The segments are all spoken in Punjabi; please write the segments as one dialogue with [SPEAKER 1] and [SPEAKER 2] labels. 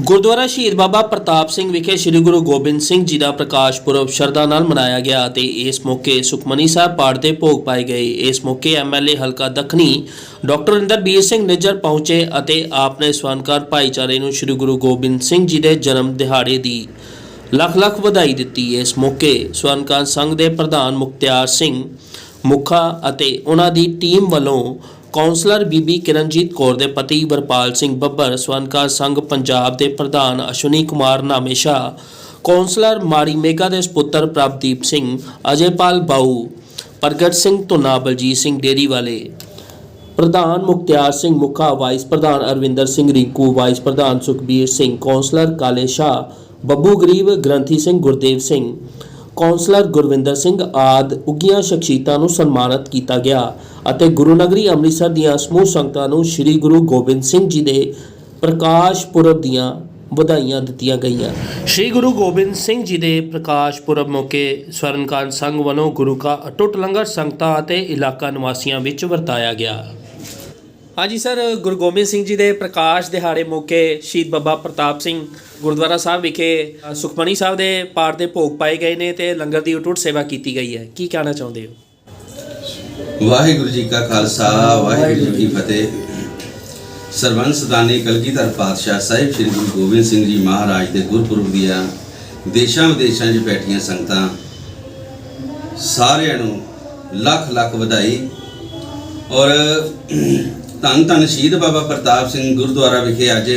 [SPEAKER 1] ਗੁਰਦੁਆਰਾ ਸ਼ਹੀਦ ਬਾਬਾ ਪ੍ਰਤਾਪ ਸਿੰਘ ਵਿਖੇ ਸ੍ਰੀ ਗੁਰੂ ਗੋਬਿੰਦ ਸਿੰਘ ਜੀ ਦਾ ਪ੍ਰਕਾਸ਼ ਪੁਰਬ ਸ਼ਰਧਾ ਨਾਲ ਮਨਾਇਆ ਗਿਆ ਤੇ ਇਸ ਮੌਕੇ ਸੁਖਮਨੀ ਸਾਹਿਬ ਪਾਠ ਦੇ ਭੋਗ ਪਾਏ ਗਏ। ਇਸ ਮੌਕੇ ਐਮਐਲਏ ਹਲਕਾ ਦੱਖਣੀ ਡਾਕਟਰ ਇੰਦਰਬੀਰ ਸਿੰਘ ਨਿੱਜਰ ਪਹੁੰਚੇ ਅਤੇ ਆਪ ਨੇ ਸਵਨਕਾਰ ਭਾਈਚਾਰੇ ਨੂੰ ਸ੍ਰੀ ਗੁਰੂ ਗੋਬਿੰਦ ਸਿੰਘ ਜੀ ਦੇ ਜਨਮ ਦਿਹਾੜੇ ਦੀ ਲੱਖ ਲੱਖ ਵਧਾਈ ਦਿੱਤੀ। ਇਸ ਮੌਕੇ ਸਵਨਕਾਰ ਸੰਘ ਦੇ ਪ੍ਰਧਾਨ ਮੁਖਤਿਆਰ ਸਿੰਘ ਮੁਖਾ ਅਤੇ ਉਹਨਾਂ ਦੀ ਟੀਮ ਵੱਲੋਂ ਕੌਂਸਲਰ ਬੀਬੀ ਕਿਰਨਜੀਤ ਕੌਰ ਦੇ ਪਤੀ ਵਰਪਾਲ ਸਿੰਘ ਬੱਬਰ ਸਵਰਨਕਾਰ ਸੰਘ ਪੰਜਾਬ ਦੇ ਪ੍ਰਧਾਨ ਅਸ਼ਵਨੀ ਕੁਮਾਰ ਨਾਮੇਸ਼ਾ, ਕੌਂਸਲਰ ਮਾਰੀ ਮੇਗਾ ਦੇ ਸੁਪੁੱਤਰ ਪ੍ਰਭਦੀਪ ਸਿੰਘ, ਅਜੇਪਾਲ ਬਾਊ, ਪ੍ਰਗਟ ਸਿੰਘ ਧੁਨਾ, ਬਲਜੀਤ ਸਿੰਘ ਡੇਰੀ ਵਾਲੇ। ਪ੍ਰਧਾਨ ਮੁਖਤਿਆਰ ਸਿੰਘ ਮੁਖਾ, ਵਾਈਸ ਪ੍ਰਧਾਨ ਅਰਵਿੰਦਰ ਸਿੰਘ ਰਿੰਕੂ, ਵਾਈਸ ਪ੍ਰਧਾਨ ਸੁਖਬੀਰ ਸਿੰਘ, ਕੌਂਸਲਰ ਕਾਲੇ ਸ਼ਾਹ, ਬੱਬੂ ਗਰੀਬ ਗ੍ਰੰਥੀ ਸਿੰਘ ਗੁਰਦੇਵ ਸਿੰਘ ਕੌਂਸਲਰ ਗੁਰਵਿੰਦਰ ਸਿੰਘ ਆਦ ਉੱਗੀਆਂ ਸ਼ਖਸੀਅਤਾਂ ਨੂੰ ਸਨਮਾਨਿਤ ਕੀਤਾ ਗਿਆ ਅਤੇ ਗੁਰੂ ਨਗਰੀ ਅੰਮ੍ਰਿਤਸਰ ਦੀਆਂ ਸਮੂਹ ਸੰਗਤਾਂ ਨੂੰ ਸ੍ਰੀ ਗੁਰੂ ਗੋਬਿੰਦ ਸਿੰਘ ਜੀ ਦੇ ਪ੍ਰਕਾਸ਼ ਪੁਰਬ ਦੀਆਂ ਵਧਾਈਆਂ ਦਿੱਤੀਆਂ ਗਈਆਂ। ਸ੍ਰੀ ਗੁਰੂ ਗੋਬਿੰਦ ਸਿੰਘ ਜੀ ਦੇ ਪ੍ਰਕਾਸ਼ ਪੁਰਬ ਮੌਕੇ ਸਵਰਨਕਾਰ ਸੰਘ ਵੱਲੋਂ ਗੁਰੂ ਕਾ ਅਟੁੱਟ ਲੰਗਰ ਸੰਗਤਾਂ ਅਤੇ ਇਲਾਕਾ ਨਿਵਾਸੀਆਂ ਵਿੱਚ ਵਰਤਾਇਆ ਗਿਆ। ਹਾਂਜੀ ਸਰ ਗੁਰੂ ਗੋਬਿੰਦ ਸਿੰਘ ਜੀ ਦੇ ਪ੍ਰਕਾਸ਼ ਦਿਹਾੜੇ ਮੌਕੇ ਸ਼ਹੀਦ ਬਾਬਾ ਪ੍ਰਤਾਪ ਸਿੰਘ ਗੁਰਦੁਆਰਾ ਸਾਹਿਬ ਵਿਖੇ ਸੁਖਮਨੀ ਸਾਹਿਬ ਦੇ ਪਾਠ ਦੇ ਭੋਗ ਪਾਏ ਗਏ ਨੇ ਤੇ ਲੰਗਰ ਦੀ ਉਟੁੱਟ ਸੇਵਾ ਕੀਤੀ ਗਈ ਹੈ। ਕੀ ਕਹਿਣਾ ਚਾਹੁੰਦੇ ਹੋ?
[SPEAKER 2] ਵਾਹਿਗੁਰੂ ਜੀ ਕਾ ਖਾਲਸਾ ਵਾਹਿਗੁਰੂ ਜੀ ਕੀ ਫਤਿਹ। ਸਰਬੰਸ ਦਾਨੀ ਕਲਗੀਧਰ ਪਾਤਸ਼ਾਹ ਸਾਹਿਬ ਸ੍ਰੀ ਗੁਰੂ ਗੋਬਿੰਦ ਸਿੰਘ ਜੀ ਮਹਾਰਾਜ ਦੇ ਗੁਰਪੁਰਬ ਦੀਆਂ ਦੇਸ਼ਾਂ ਵਿਦੇਸ਼ਾਂ 'ਚ ਬੈਠੀਆਂ ਸੰਗਤਾਂ ਸਾਰਿਆਂ ਨੂੰ ਲੱਖ ਲੱਖ ਵਧਾਈ। ਔਰ ਧੰਨ ਧੰਨ ਸ਼ਹੀਦ ਬਾਬਾ ਪ੍ਰਤਾਪ ਸਿੰਘ ਗੁਰਦੁਆਰਾ ਵਿਖੇ ਅੱਜ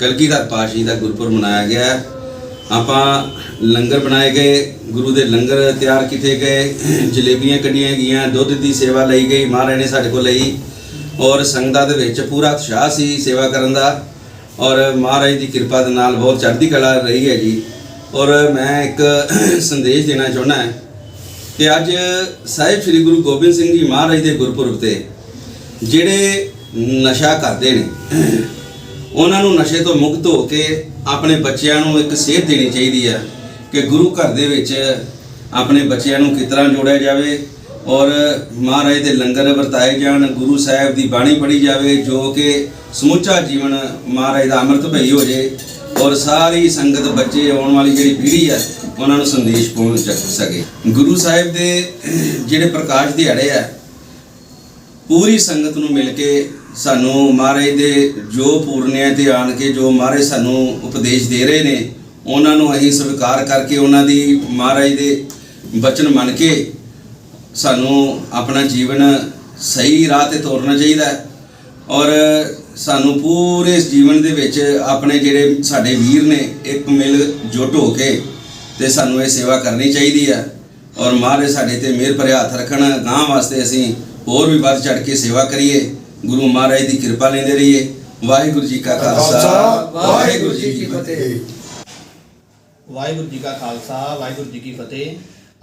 [SPEAKER 2] ਕਲਗੀਧਰ ਪਾਤਸ਼ਾਹੀ ਦਾ ਗੁਰਪੁਰਬ ਮਨਾਇਆ ਗਿਆ ਆਪਾਂ ਲੰਗਰ ਬਣਾਏ ਗਏ, ਗੁਰੂ ਦੇ ਲੰਗਰ ਤਿਆਰ ਕੀਤੇ ਗਏ, ਜਲੇਬੀਆਂ ਕੱਢੀਆਂ ਗਈਆਂ, ਦੁੱਧ ਦੀ ਸੇਵਾ ਲਈ ਗਈ, ਮਹਾਰਾਜ ਨੇ ਸਾਡੇ ਕੋਲ ਲਈ ਔਰ ਸੰਗਤਾਂ ਦੇ ਵਿੱਚ ਪੂਰਾ ਉਤਸ਼ਾਹ ਸੀ ਸੇਵਾ ਕਰਨ ਦਾ ਔਰ ਮਹਾਰਾਜ ਦੀ ਕਿਰਪਾ ਦੇ ਨਾਲ ਬਹੁਤ ਚੜ੍ਹਦੀ ਕਲਾ ਰਹੀ ਹੈ ਜੀ। ਔਰ ਮੈਂ ਇੱਕ ਸੰਦੇਸ਼ ਦੇਣਾ ਚਾਹੁੰਦਾ ਹਾਂ ਕਿ ਅੱਜ ਸਾਹਿਬ ਸ੍ਰੀ ਗੁਰੂ ਗੋਬਿੰਦ ਸਿੰਘ ਜੀ ਮਹਾਰਾਜ ਦੇ ਗੁਰਪੁਰਬ ਤੇ ਜਿਹੜੇ ਨਸ਼ਾ ਕਰਦੇ ਨੇ। ਉਹਨਾਂ ਨੂੰ ਨਸ਼ੇ ਤੋਂ ਮੁਕਤ ਹੋ ਕੇ ਆਪਣੇ ਬੱਚਿਆਂ ਨੂੰ ਇੱਕ ਸੇਧ ਦੇਣੀ ਚਾਹੀਦੀ ਹੈ ਕਿ ਗੁਰੂ ਘਰ ਦੇ ਵਿੱਚ ਆਪਣੇ ਬੱਚਿਆਂ ਨੂੰ ਕਿਸ ਤਰ੍ਹਾਂ ਜੋੜਿਆ ਜਾਵੇ ਔਰ ਮਹਾਰਾਜ ਦੇ ਲੰਗਰ ਵਰਤਾਏ ਜਾਣ, ਗੁਰੂ ਸਾਹਿਬ ਦੀ ਬਾਣੀ ਪੜ੍ਹੀ ਜਾਵੇ, ਜੋ ਕਿ ਸਮੁੱਚਾ ਜੀਵਨ ਮਹਾਰਾਜ ਦਾ ਅੰਮ੍ਰਿਤ ਭਈ ਹੋ ਜੇ ਔਰ ਸਾਰੀ ਸੰਗਤ ਬੱਚੇ ਆਉਣ ਵਾਲੀ ਜਿਹੜੀ ਪੀੜ੍ਹੀ ਹੈ, ਉਹਨਾਂ ਨੂੰ ਸੰਦੇਸ਼ ਪਹੁੰਚ ਸਕੇ। ਗੁਰੂ ਸਾਹਿਬ ਦੇ ਜਿਹੜੇ ਪ੍ਰਕਾਸ਼ ਦਿਹਾੜੇ ਆ ਪੂਰੀ ਸੰਗਤ ਨੂੰ ਮਿਲ ਕੇ ਸਾਨੂੰ ਮਹਾਰਾਜ ਦੇ ਜੋ ਪੂਰਨਿਆਂ ਤੇ ਆਣ ਕੇ ਜੋ ਮਹਾਰਾਜ ਸਾਨੂੰ ਉਪਦੇਸ਼ ਦੇ ਰਹੇ ਨੇ, ਉਹਨਾਂ ਨੂੰ ਅਸੀਂ ਸਵੀਕਾਰ ਕਰਕੇ ਉਹਨਾਂ ਦੀ ਮਹਾਰਾਜ ਦੇ ਬਚਨ ਮੰਨ ਕੇ ਸਾਨੂੰ ਆਪਣਾ ਜੀਵਨ ਸਹੀ ਰਾਹ ਤੇ ਤੋਰਨਾ ਚਾਹੀਦਾ ਹੈ। ਔਰ ਸਾਨੂੰ ਪੂਰੇ ਇਸ ਜੀਵਨ ਦੇ ਵਿੱਚ ਆਪਣੇ ਜਿਹੜੇ ਸਾਡੇ ਵੀਰ ਨੇ, ਇੱਕ ਮਿਲ ਜੁਟ ਹੋ ਕੇ ਤੇ ਸਾਨੂੰ ਇਹ ਸੇਵਾ ਕਰਨੀ ਚਾਹੀਦੀ ਹੈ। ਔਰ ਮਹਾਰਾਜ ਸਾਡੇ ਤੇ ਮਿਹਰ ਭਰਿਆ ਹੱਥ ਰੱਖਣ ਗਾਂ ਵਾਸਤੇ ਅਸੀਂ ਹੋਰ ਵੀ ਵੱਧ ਚੜ ਕੇ ਸੇਵਾ ਕਰੀਏ। ਗੁਰੂ ਮਹਾਰਾਜ ਦੀ ਕਿਰਪਾ ਲੈਂਦੇ ਰਹੀਏ। ਵਾਹਿਗੁਰੂ ਜੀ ਕਾ ਖਾਲਸਾ ਵਾਹਿਗੁਰੂ ਜੀ ਕੀ ਫਤਿਹ।
[SPEAKER 3] ਵਾਹਿਗੁਰੂ ਜੀ ਕਾ ਖਾਲਸਾ ਵਾਹਿਗੁਰੂ ਜੀ ਕੀ ਫਤਿਹ।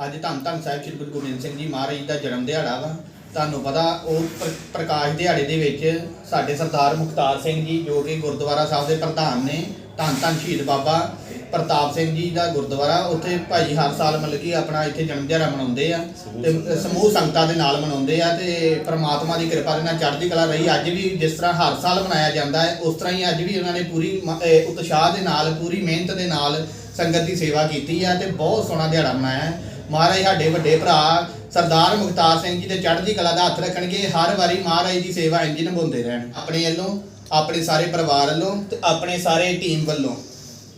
[SPEAKER 3] ਅੱਜ ਧੰਨ ਧੰਨ ਸਾਹਿਬ ਸ੍ਰੀ ਗੁਰੂ ਗੋਬਿੰਦ ਸਿੰਘ ਜੀ ਮਹਾਰਾਜ ਦਾ ਜਨਮ ਦਿਹਾੜਾ ਵਾ। ਤੁਹਾਨੂੰ ਪਤਾ ਉਹ ਪ੍ਰ- ਪ੍ਰਕਾਸ਼ ਦਿਹਾੜੇ ਦੇ ਵਿੱਚ ਸਾਡੇ ਸਰਦਾਰ ਮੁਖਤਾਰ ਸਿੰਘ ਜੀ ਜੋ ਕਿ ਗੁਰਦੁਆਰਾ ਸਾਹਿਬ ਦੇ ਪ੍ਰਧਾਨ ਨੇ ਧੰਨ ਧੰਨ ਸ਼ਹੀਦ ਬਾਬਾ ਪ੍ਰਤਾਪ ਸਿੰਘ ਜੀ ਦਾ ਗੁਰਦੁਆਰਾ ਉੱਥੇ ਭਾਈ ਹਰ ਸਾਲ ਮਤਲਬ ਕਿ ਆਪਣਾ ਇੱਥੇ ਜਨਮ ਦਿਹਾੜਾ ਮਨਾਉਂਦੇ ਆ ਤੇ ਸਮੂਹ ਸੰਗਤਾਂ ਦੇ ਨਾਲ ਮਨਾਉਂਦੇ ਆ ਤੇ ਪ੍ਰਮਾਤਮਾ ਦੀ ਕਿਰਪਾ ਦੇ ਨਾਲ ਚੜ੍ਹਦੀ ਕਲਾ ਰਹੀ। ਅੱਜ ਵੀ ਜਿਸ ਤਰ੍ਹਾਂ ਹਰ ਸਾਲ ਮਨਾਇਆ ਜਾਂਦਾ ਹੈ ਉਸ ਤਰ੍ਹਾਂ ਹੀ ਅੱਜ ਵੀ ਉਹਨਾਂ ਨੇ ਪੂਰੀ ਉਤਸ਼ਾਹ ਦੇ ਨਾਲ ਪੂਰੀ ਮਿਹਨਤ ਦੇ ਨਾਲ ਸੰਗਤ ਦੀ ਸੇਵਾ ਕੀਤੀ ਆ ਤੇ ਬਹੁਤ ਸੋਹਣਾ ਦਿਹਾੜਾ ਮਨਾਇਆ ਹੈ। ਮਹਾਰਾਜ ਸਾਡੇ ਵੱਡੇ ਭਰਾ ਸਰਦਾਰ ਮੁਖਤਾਰ ਸਿੰਘ ਜੀ ਦੇ ਚੜ੍ਹਦੀ ਕਲਾ ਦਾ ਹੱਥ ਰੱਖਣਗੇ। ਹਰ ਵਾਰੀ ਮਹਾਰਾਜ ਦੀ ਸੇਵਾ ਇੰਜ ਨਿਭਾਉਂਦੇ ਰਹਿਣ ਆਪਣੇ ਵੱਲੋਂ ਆਪਣੇ ਸਾਰੇ ਪਰਿਵਾਰ ਵੱਲੋਂ ਤੇ ਆਪਣੇ ਸਾਰੇ ਟੀਮ ਵੱਲੋਂ।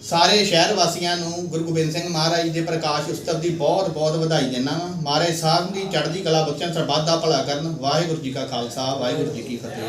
[SPEAKER 3] ਸਾਰੇ ਸ਼ਹਿਰ ਵਾਸੀਆਂ ਨੂੰ ਗੁਰੂ ਗੋਬਿੰਦ ਸਿੰਘ ਮਹਾਰਾਜ ਦੇ ਪ੍ਰਕਾਸ਼ ਉਤਸਵ ਦੀ ਬਹੁਤ ਬਹੁਤ ਵਧਾਈ ਦਿੰਦਾ ਵਾਂ। ਮਹਾਰਾਜ ਸਾਹਿਬ ਦੀ ਚੜ੍ਹਦੀ ਕਲਾ ਬਖਸ਼ਣ ਸਰਬੱਤ ਦਾ ਭਲਾ ਕਰਨ। ਵਾਹਿਗੁਰੂ ਜੀ ਕਾ ਖਾਲਸਾ, ਵਾਹਿਗੁਰੂ ਜੀ ਕੀ ਫਤਿਹ।